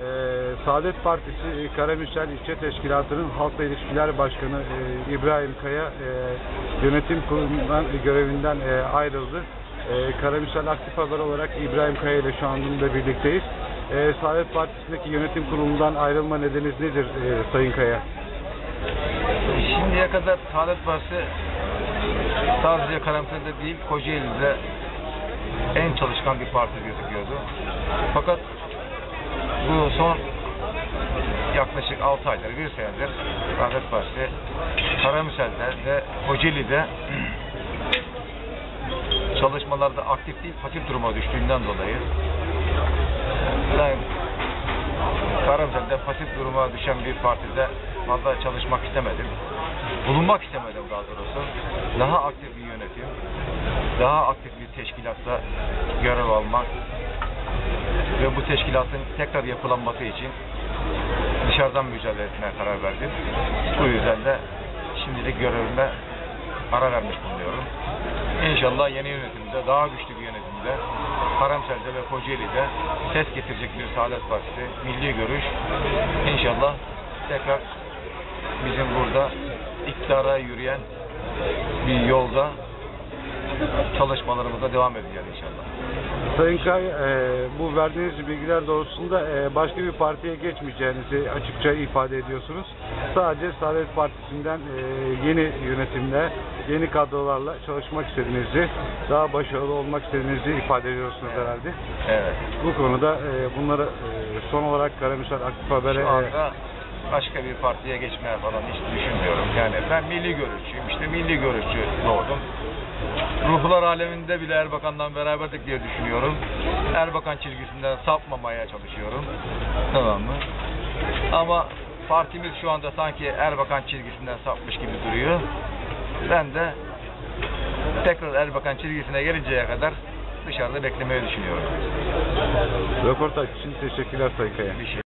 Ee, Saadet Partisi e, Karamürsel İlçe Teşkilatı'nın Halkla İlişkiler Başkanı e, İbrahim Kaya e, yönetim kurulundan e, görevinden e, ayrıldı. E, Karamürsel Aktif Haber olarak İbrahim Kaya ile şu anda birlikteyiz. E, Saadet Partisi'ndeki yönetim kurulundan ayrılma nedeniniz nedir e, Sayın Kaya? Şimdiye kadar Saadet Partisi sadece Karamsar'da değil Kocaeli'de en çalışkan bir parti gözüküyordu. Fakat bu son yaklaşık 6 aydır, bir senedir Saadet Partisi Karamürsel'de ve Kocaeli'de çalışmalarda aktif değil, pasif duruma düştüğünden dolayı ben Karamürsel'de pasif duruma düşen bir partide fazla çalışmak istemedim. Bulunmak istemedim daha doğrusu. Daha aktif bir yönetim, daha aktif bir teşkilatta görev almak ve bu teşkilatın tekrar yapılanması için dışarıdan mücadele etmeye karar verdim. Bu yüzden de şimdilik görevime ara vermiş bulunuyorum. İnşallah yeni yönetimde, daha güçlü bir yönetimde, Karamsel'de ve Kocaeli'de ses getirecek bir Saadet Partisi, milli görüş. İnşallah tekrar bizim burada iktidara yürüyen bir yolda çalışmalarımıza devam edeceğiz inşallah. Sayın Kaya, e, bu verdiğiniz bilgiler doğrultusunda e, başka bir partiye geçmeyeceğinizi açıkça ifade ediyorsunuz. Sadece Saadet Partisi'nden e, yeni yönetimle, yeni kadrolarla çalışmak istediğinizi, daha başarılı olmak istediğinizi ifade ediyorsunuz herhalde. Evet. Bu konuda e, bunları e, son olarak Karamürsel Aktif Haber'e Şu anda başka bir partiye geçmeye falan hiç düşünmüyorum. Yani ben milli görüşçüyüm. İşte milli görüşçü doğdum. Ruhlar aleminde bile Erbakan'dan beraberdik diye düşünüyorum. Erbakan çizgisinden sapmamaya çalışıyorum. Tamam mı? Ama partimiz şu anda sanki Erbakan çizgisinden sapmış gibi duruyor. Ben de tekrar Erbakan çizgisine gelinceye kadar dışarıda beklemeyi düşünüyorum. röportaj için teşekkürler Sayın Kaya. Bir şey.